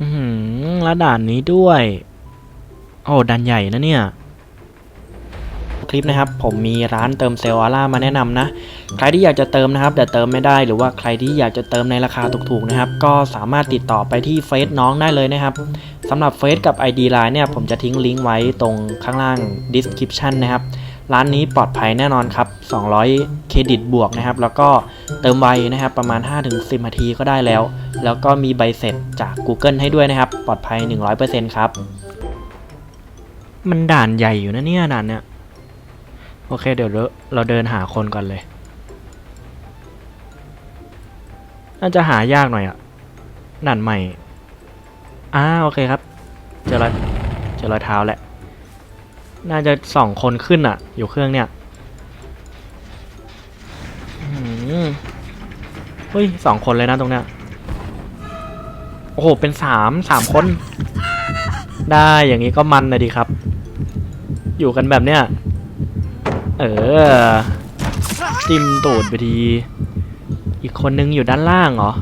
อือหือแล้วด่านนี้ด้วย โอ้ด่านใหญ่นะเนี่ย คลิปนะครับ ผมมีร้านเติมเซลล์ออร่ามาแนะนำนะ ใครที่อยากจะเติมนะครับ แต่เติมไม่ได้หรือว่าใครที่อยากจะเติมในราคาถูกๆนะครับ ก็สามารถติดต่อไปที่เฟซน้องได้เลยนะครับสำหรับเฟซกับ ID Line เนี่ย ผมจะทิ้งลิงก์ไว้ตรงข้างล่าง description นะครับร้านนี้ปลอดภัยแน่นอนครับ 200 เครดิตบวกนะครับ แล้วก็เติมไวนะครับ ประมาณ 5-10นาทีก็ได้แล้ว แล้วก็มีใบเสร็จจาก Google ให้ด้วยนะครับ ปลอดภัย 100%ครับ มันด่านใหญ่อยู่นะเนี่ยด่านเนี้ยโอเคเดี๋ยวเราเราเดินหาคนก่อนเลย น่าจะหายากหน่อยอะด่านใหม่อ่าโอเคครับ เจอรอยเจอรอยเท้าแหละ น่าจะสองคนขึ้นอะอยู่เครื่องเนี่ยอื้อหือเฮ้ยสองคนเลยนะตรงเนี้ย โอ้โห เป็นสามสามคน ได้อย่างนี้ก็มันเลยดีครับ อยู่กันแบบเนี้ย เออ จิ้มตูดไปที อีกคนนึงอยู่ด้านล่างเหรอ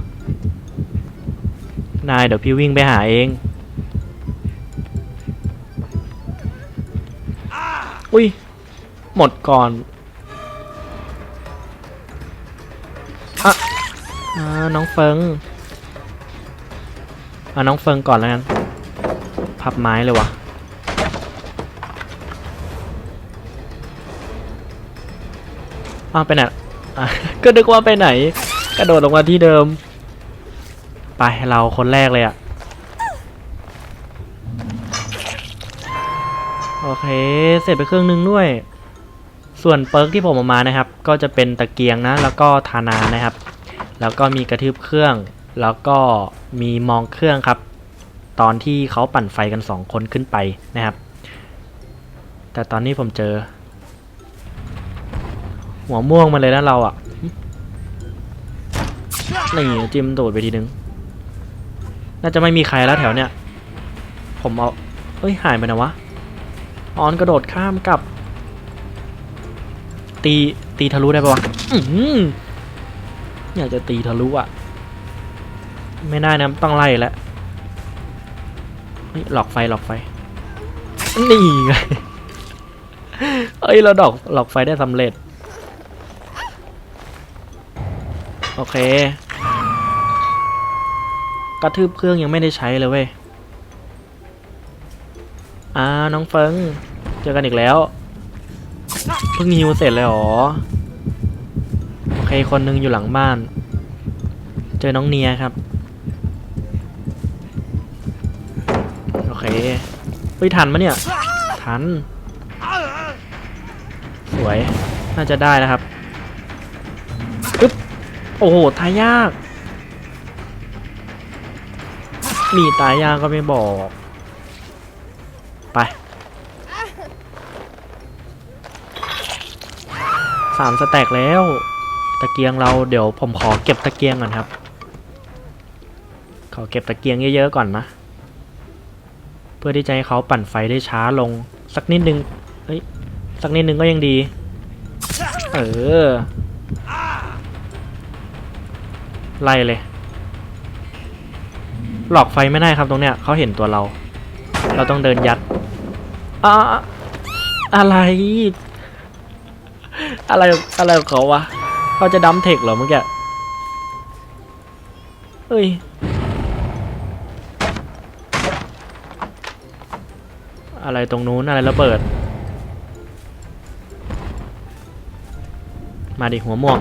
นายเดี๋ยวพี่วิ่งไปหาเอง อุ้ย หมดก่อนอะอ่าน้องเฟิง เอาน้องเฟิงก่อนแล้วกันพับไม้เลยวะอ้าวไปไหนก็นึกว่าไปไหน กระโดดลงมาที่เดิม ไปเราคนแรกเลยอะโอเค เสร็จไปเครื่องนึงด้วย ส่วนเปิร์กที่ผมเอามานะครับ ก็จะเป็นตะเกียงนะ แล้วก็ทานานะครับ แล้วก็มีกระทืบเครื่อง แล้วก็มีมองเครื่องครับ ตอนที่เขาปั่นไฟกันสองคนขึ้นไปนะครับ แต่ตอนนี้ผมเจอ หัวม่วงมาเลยนะเราอะ่ะนี่จิมตูดไปทีนึง น่าจะไม่มีใครแล้วแถวเนี้ย ผมเอาเอ้ยหายไปนะวะ ออนกระโดดข้ามกับ ตีตีทะลุได้ปะวะออหืออยากจะตีทะลุอะ ไม่ได้นะต้องไล่แล้วเฮ้ยหลอกไฟหลอกไฟ นี่ไงเอ้ยเราดอกหลอกไฟได้สำเร็จ โอเค กระทืบเครื่องยังไม่ได้ใช้เลยเว้ยอ่าน้องเฟิงเจอกันอีกแล้ว เพิ่งฮิวเสร็จเลยหรอ โอเค คนหนึงอยู่หลังบ้าน เจอน้องเนียครับ ฮ้ยทันมะเนี่ย ทัน สวย น่าจะได้นะครับปึ๊บโอ้โห ตายยาก มีตายยากก็ไม่บอก ไปสามสแต็กแล้ว ตะเกียงเราเดี๋ยวผมขอเก็บตะเกียงก่อนครับ ขอเก็บตะเกียงเยอะๆก่อนนะ พื่อที่จะให้เขาปั่นไฟได้ช้าลง สักนิดนึงเฮ้ยสักนิดนึงก็ยังดี เออ ไล่เลย หลอกไฟไม่ได้ครับตรงเนี้ยเขาเห็นตัวเรา เราต้องเดินยัดอะอะไร อะไรอะไรของเขาวะเขาจะดัมเทคเหรอเมื่อกี้เฮ้ย อะไรตรงนู้นอะไรระเบิด มาดิหัวม่วง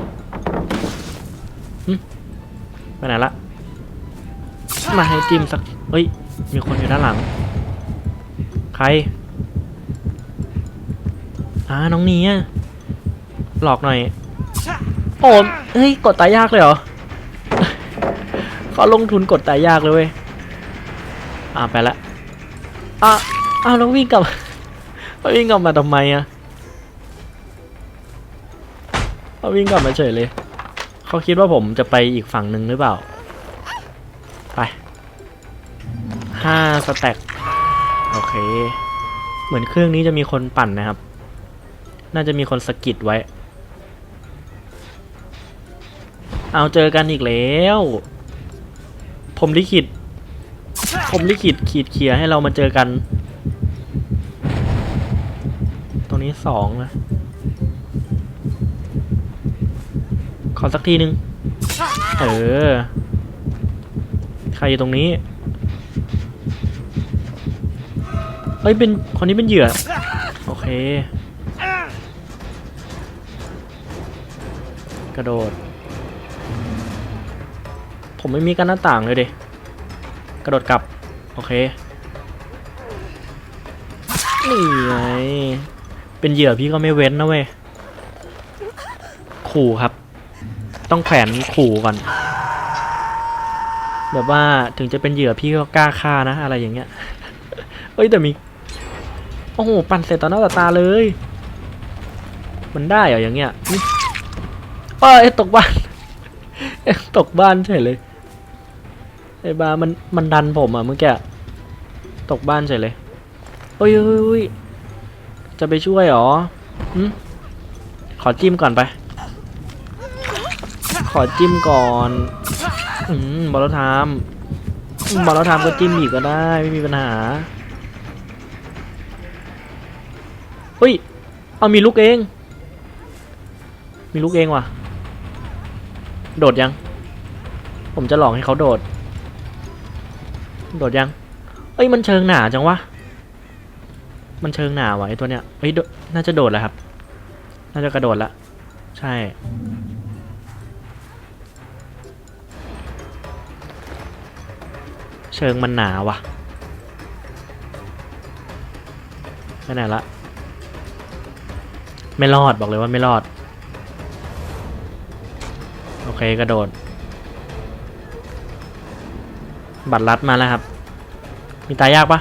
ไปไหนละมาให้จิ้มสักเฮ้ย มีคนอยู่ด้านหลัง ใครอ่าน้องนียหลอกหน่อย โอ้เฮ้ย กดตายยากเลยเหรอเขาลงทุนกดตายยากเลยเว้ย อ่าไปละอะ เอาแล้ววิ่งกลับวิ่งกลับมาทำไมอะเขาวิ่งกลับมาเฉยเลย เขาคิดว่าผมจะไปอีกฝั่งหนึ่งหรือเปล่า ไปห้าสแต็กโอเค เหมือนเครื่องนี้จะมีคนปั่นนะครับ น่าจะมีคนสะกิดไว้ เอาเจอกันอีกแล้ว ผมลิขิต ผมลิขิตขีดเขียให้เรามาเจอกัน ตรง นี้สองนะ ขอสักทีหนึ่งเออ ใครอยู่ตรงนี้เฮ้ย เป็น คนนี้เป็นเหยื่อ โอเค กระโดด ผมไม่มีกันหน้าต่างเลยเดิกระโดดกลับ โอเค นี่ไง เป็นเหยื่อพี่ก็ไม่เว้นนะเว้ยขู่ครับ ต้องแขวนขู่ก่อน แบบว่าถึงจะเป็นเหยื่อพี่ก็กล้าฆ่านะ อะไรอย่างเงี้ยเอ้ยแต่มีโอ้โหปั่นเสร็จต่อหน้าต่อตาเลย มันได้เหรออย่างเงี้ยเอ้ยตกบ้าน ตกบ้านเฉยเลยไอ้บามันมันดันผมอะเมื่อกี้ตกบ้านเฉยเลยโอ้ยโอ้ยโอ้ย จะไปช่วยหรอขอจิ้มก่อนไป ขอจิ้มก่อนอืมบอลทามบอลทามก็จิ้มอีกก็ได้ ไม่มีปัญหาเฮ้ย เอามีลูกเอง มีลูกเองว่ะ โดดยัง ผมจะหลอกให้เขาโดด โดดยัง เอ้ยมันเชิงหนาจังวะ มันเชิงหนาวะไอตัวเนี้ยเอ้ยน่าจะโดดแล้วครับ น่าจะกระโดดละ ใช่ เชิงมันหนาวะไปไหนละ ไม่รอดบอกเลยว่าไม่รอด โอเคกระโดด บัตรลัดมาแล้วครับ มีตายากปะ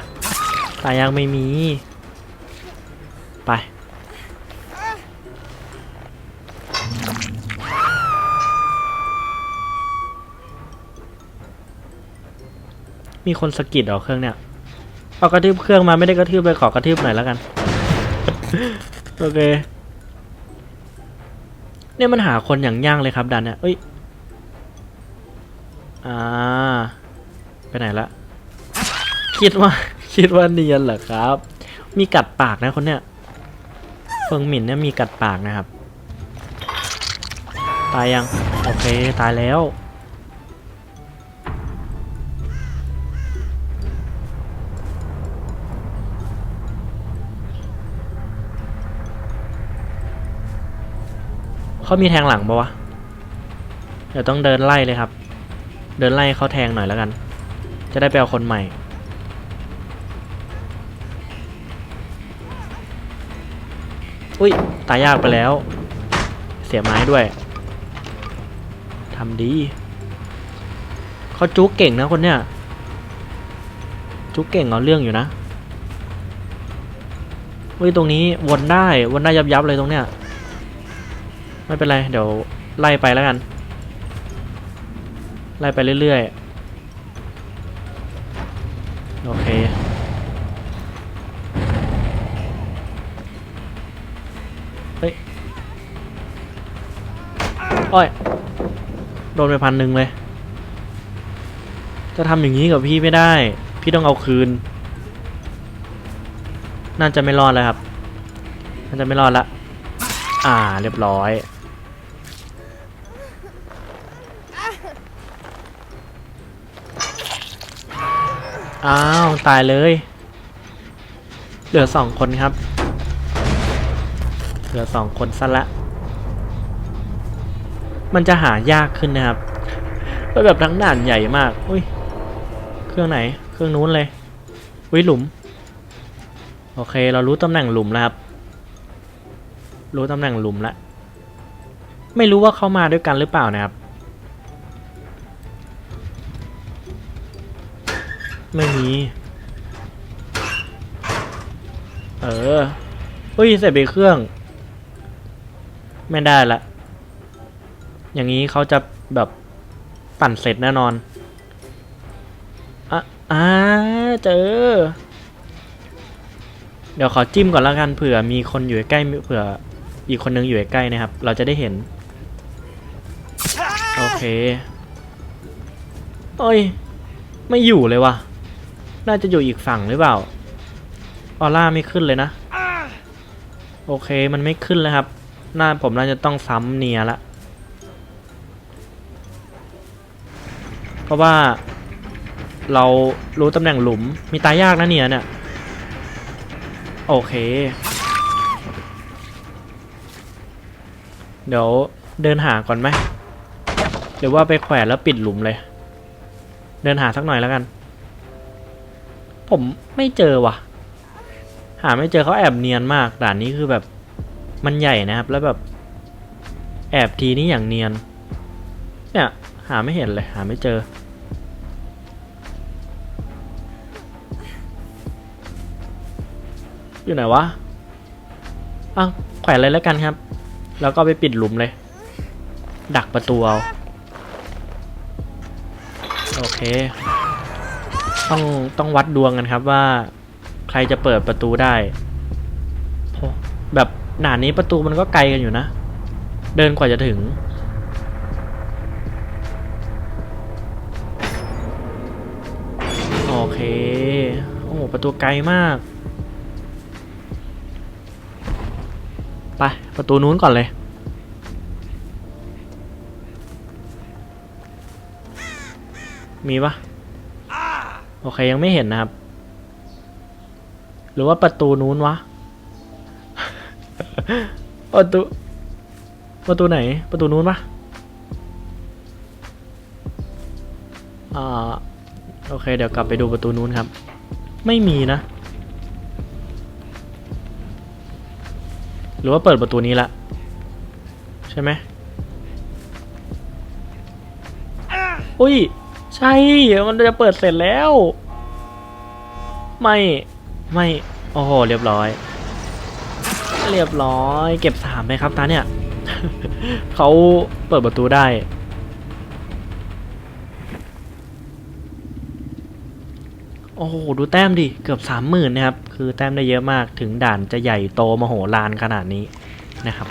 ตายากไม่มี ไปมีคนสะกิดเหรอเครื่องเนี่ย เอากระทืบเครื่องมาไม่ได้กระทืบเลยขอกระทืบหน่อยแล้วกัน โอเค เนี่ยมันหาคนอย่างย่างเลยครับดันเนี่ยเอ้ย อ่า ไปไหนละ คิดว่า คิดว่าเนียนเหรอครับ มีกัดปากนะคนเนี้ย เฟิงหมิ่นเนี่ยมีกัดปากนะครับ ตายยัง โอเค ตายแล้ว เขามีแทงหลังปะวะ เดี๋ยวต้องเดินไล่เลยครับ เดินไล่เขาแทงหน่อยแล้วกัน จะได้ไปเอาคนใหม่ อุ้ย ตายยากไปแล้ว เสียไม้ด้วยทำดีเขาจุกเก่งนะคนเนี้ยจุกเก่งเอาเรื่องอยู่นะอุ้ยตรงนี้วนได้วนได้ยับยับเลยตรงเนี้ยไม่เป็นไร เดี๋ยวไล่ไปแล้วกัน ไล่ไปเรื่อยๆ โอเค เฮ้ยโอ้ยโดนไปพันหนึ่งเลย จะทำอย่างนี้กับพี่ไม่ได้ พี่ต้องเอาคืน น่าจะไม่รอดแล้วครับ น่าจะไม่รอดละ อ่า เรียบร้อยอ้าว ตายเลย เหลือสองคนครับ เหลือสองคนซะละ มันจะหายากขึ้นนะครับเพราแบบทั้งด่านใหญ่มากอุ้ย เครื่องไหน เครื่องนู้นเลยอุ้ยหลุม โอเค เรารู้ตำแหน่งหลุมแล้วครับ รู้ตำแหน่งหลุมล้วไม่รู้ว่าเขามาด้วยกันหรือเปล่านะครับ ไม่มี เออเฮ้ยเสร็จไปเครื่อง ไม่ได้ละ อย่างนี้เขาจะแบบปั่นเสร็จแน่นอนอะอ่าเจอ เดี๋ยวขอจิ้มก่อนล้วกันเผื่อมีคนอยู่ใกล้เผื่ออีกคนนึงอยู่ใกล้นะครับ เราจะได้เห็น โอเคโอ้ย ไม่อยู่เลยว่ะ น่าจะอยู่อีกฝั่งหรือเปล่า ออร่าไม่ขึ้นเลยนะ โอเค มันไม่ขึ้นแล้วครับ น่าผมน่าจะต้องซ้ำเนียละ เพราะว่าเรารู้ตำแหน่งหลุม มีตายยากนะเนียเนี่ย โอเค เดี๋ยวเดินหาก่อนไหมหรือว่าไปแขวนแล้วปิดหลุมเลย เดินหาสักหน่อยแล้วกัน ผมไม่เจอว่ะ หาไม่เจอเขาแอบเนียนมากด่านนี้คือแบบ มันใหญ่นะครับ แล้วแบบ แอบทีนี้อย่างเนียน เนี่ย หาไม่เห็นเลย หาไม่เจอ อยู่ไหนวะอ้าแขวนเลยแล้วกันครับ แล้วก็ไปปิดหลุมเลย ดักประตูเอา โอเค ต้องต้องวัดดวงกันครับว่า ใครจะเปิดประตูได้ แบบ หนานี้ประตูมันก็ไกลกันอยู่นะ เดินกว่าจะถึง โอเค โอ้โหประตูไกลมาก ไป ประตูนู้นก่อนเลย มีปะโอเคยังไม่เห็นนะครับ หรือว่าประตูนู้นวะ ประตูประตูไหน ประตูนู้นปะอ่า โอเค เดี๋ยวกลับไปดูประตูนู้นครับ ไม่มีนะ หรือว่าเปิดประตูนี้ละ ใช่ไหมอุ้ย ใช่ มันจะเปิดเสร็จแล้ว ไม่ ไม่ โอ้โห เรียบร้อย เรียบร้อย เก็บสามไหมครับตาเนี่ยเขาเปิดประตูได้โอ้โหดูแต้มดิ เกือบสามหมื่นนะครับ คือแต้มได้เยอะมากถึงด่านจะใหญ่โตมโหฬารขนาดนี้นะครับ